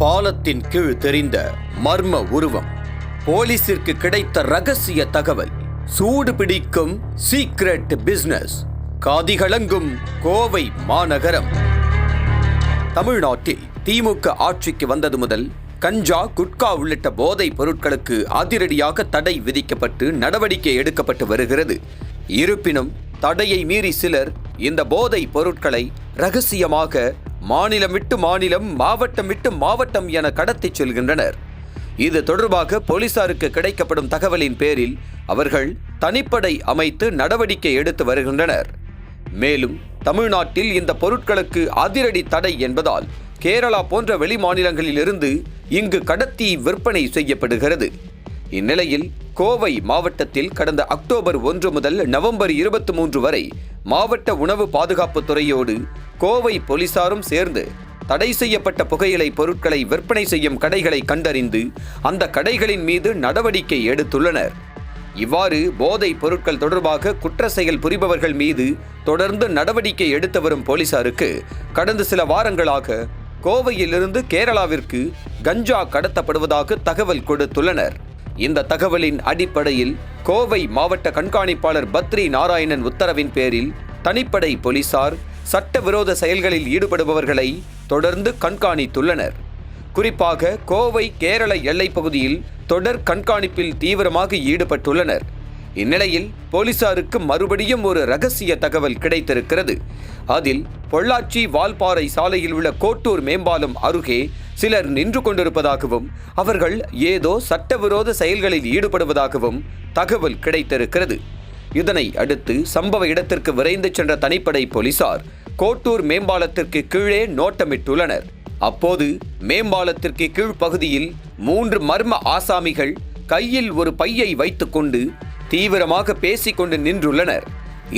பாலத்தின் கீழ் தெரிந்த மர்ம உருவம். போலீசிற்கு கிடைத்த ரகசிய தகவல் சூடு பிடிக்கும் சீக்ரெட் பிசினஸ் காதிகளங்கும் கோவை மாநகரம். தமிழ்நாட்டில் திமுக ஆட்சிக்கு வந்தது முதல் கஞ்சா குட்கா உள்ளிட்ட போதைப் பொருட்களுக்கு அதிரடியாக தடை விதிக்கப்பட்டு நடவடிக்கை எடுக்கப்பட்டு வருகிறது. இருப்பினும் தடையை மீறி சிலர் இந்த போதைப் பொருட்களை ரகசியமாக மாநிலம் விட்டு மாநிலம் மாவட்டம் விட்டு மாவட்டம் என கடத்திச் செல்கின்றனர். இது தொடர்பாக போலீசாருக்கு கிடைக்கப்படும் தகவலின் பேரில் அவர்கள் தனிப்படை அமைத்து நடவடிக்கை எடுத்து வருகின்றனர். மேலும் தமிழ்நாட்டில் இந்த பொருட்களுக்கு அதிரடி தடை என்பதால் கேரளா போன்ற வெளி மாநிலங்களிலிருந்து இங்கு கடத்தி விற்பனை செய்யப்படுகிறது. இந்நிலையில் கோவை மாவட்டத்தில் கடந்த அக்டோபர் ஒன்று முதல் நவம்பர் இருபத்தி மூன்று வரை மாவட்ட உணவு பாதுகாப்பு துறையோடு கோவை போலீசாரும் சேர்ந்து தடை செய்யப்பட்ட புகையிலை பொருட்களை விற்பனை செய்யும் கடைகளை கண்டறிந்து அந்த கடைகளின் மீது நடவடிக்கை எடுத்துள்ளனர். இவ்வாறு போதைப் பொருட்கள் தொடர்பாக குற்ற செயல் புரிபவர்கள் மீது தொடர்ந்து நடவடிக்கை எடுத்து வரும் போலீசாருக்கு கடந்த சில வாரங்களாக கோவையிலிருந்து கேரளாவிற்கு கஞ்சா கடத்தப்படுவதாக தகவல் கொடுத்துள்ளனர். இந்த தகவலின் அடிப்படையில் கோவை மாவட்ட கண்காணிப்பாளர் பத்ரி நாராயணன் உத்தரவின் பேரில் தனிப்படை போலீசார் சட்டவிரோத செயல்களில் ஈடுபடுபவர்களை தொடர்ந்து கண்காணித்துள்ளனர். குறிப்பாக கோவை கேரள எல்லைப் பகுதியில் தொடர் கண்காணிப்பில் தீவிரமாக ஈடுபட்டுள்ளனர். இந்நிலையில் போலீசாருக்கு மறுபடியும் ஒரு ரகசிய தகவல் கிடைத்திருக்கிறது. அதில் பொள்ளாச்சி வால்பாறை சாலையில் உள்ள கோட்டூர் மேம்பாலம் அருகே சிலர் நின்று கொண்டிருப்பதாகவும் அவர்கள் ஏதோ சட்டவிரோத செயல்களில் ஈடுபடுவதாகவும் தகவல் கிடைத்திருக்கிறது. இதனை அடுத்து சம்பவ இடத்திற்கு விரைந்து சென்ற தனிப்படை போலீசார் கோட்டூர் மேம்பாலத்திற்கு கீழே நோட்டமிட்டுள்ளனர். அப்போது மேம்பாலத்திற்கு கீழ்ப்பகுதியில் மூன்று மர்ம ஆசாமிகள் கையில் ஒரு பையை வைத்துக்கொண்டு தீவிரமாக பேசிக்கொண்டு நின்றுள்ளனர்.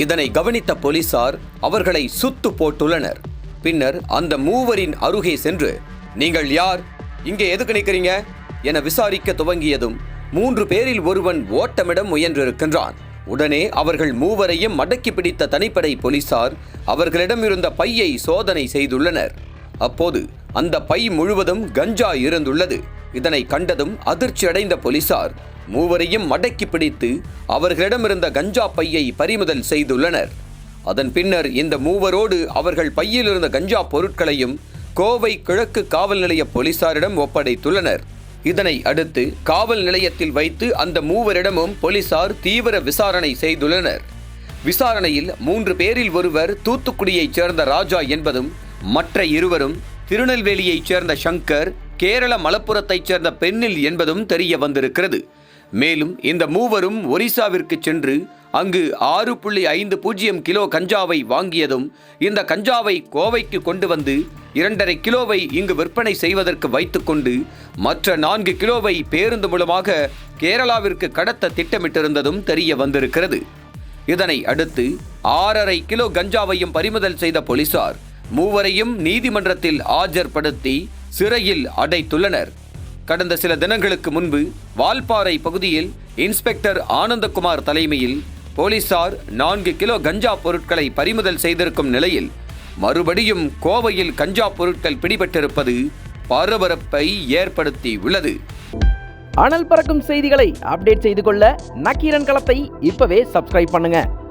இதனை கவனித்த போலீசார் அவர்களை சுத்து போட்டுள்ளனர். பின்னர் அந்த மூவரின் அருகே சென்று நீங்கள் யார்? இங்கே எதுக்கு நிற்கிறீங்க? என விசாரிக்க துவங்கியதும் மூன்று பேரில் ஒருவன் ஓட்டமிட முயன்றிருக்கின்றான். உடனே அவர்கள் மூவரையும் மடக்கி பிடித்த தனிப்படை போலீசார் அவர்களிடம் இருந்த பையை சோதனை செய்துள்ளனர். அப்போது அந்த பை முழுவதும் கஞ்சா இருந்துள்ளது. இதனை கண்டதும் அதிர்ச்சி அடைந்த போலீசார் மூவரையும் மடக்கி பிடித்து அவர்களிடமிருந்த கஞ்சா பையை பறிமுதல் செய்துள்ளனர். அதன் பின்னர் இந்த மூவரோடு அவர்கள் பையில் இருந்த கஞ்சா பொருட்களையும் கோவை கிழக்கு காவல் நிலைய போலீசாரிடம் ஒப்படைத்துள்ளனர். இதனை அடுத்து காவல் நிலையத்தில் வைத்து அந்த மூவரிடமும் போலீசார் தீவிர விசாரணை செய்துள்ளனர். விசாரணையில் மூன்று பேரில் ஒருவர் தூத்துக்குடியைச் சேர்ந்த ராஜா என்பதும் மற்ற இருவரும் திருநெல்வேலியைச் சேர்ந்த சங்கர் கேரள மலப்புரத்தைச் சேர்ந்த பெண்ணில் என்பதும் தெரிய வந்திருக்கிறது. மேலும் இந்த மூவரும் ஒரிசாவிற்கு சென்று அங்கு ஆறு புள்ளி ஐந்து பூஜ்ஜியம் கிலோ கஞ்சாவை வாங்கியதும் இந்த கஞ்சாவை கோவைக்கு கொண்டு வந்து இரண்டரை கிலோவை இங்கு விற்பனை செய்வதற்கு வைத்துக்கொண்டு மற்ற நான்கு கிலோவை பேருந்து மூலமாக கேரளாவிற்கு கடத்த திட்டமிட்டிருந்ததும் தெரிய வந்திருக்கிறது. இதனை அடுத்து ஆறரை கிலோ கஞ்சாவையும் பறிமுதல் செய்த போலீசார் மூவரையும் நீதிமன்றத்தில் ஆஜர்படுத்தி சிறையில் அடைத்துள்ளனர். கடந்த சில தினங்களுக்கு முன்பு வால்பாறை பகுதியில் இன்ஸ்பெக்டர் ஆனந்தகுமார் தலைமையில் போலீசார் நான்கு கிலோ கஞ்சா பொருட்களை பறிமுதல் செய்திருக்கும் நிலையில் மறுபடியும் கோவையில் கஞ்சா பொருட்கள் பிடிபட்டிருப்பது பரபரப்பை ஏற்படுத்தி உள்ளது அனல் பறக்கும் செய்திகளை அப்டேட் செய்து கொள்ள நக்கீரன் களத்தை இப்பவே சப்ஸ்கிரைப் பண்ணுங்க.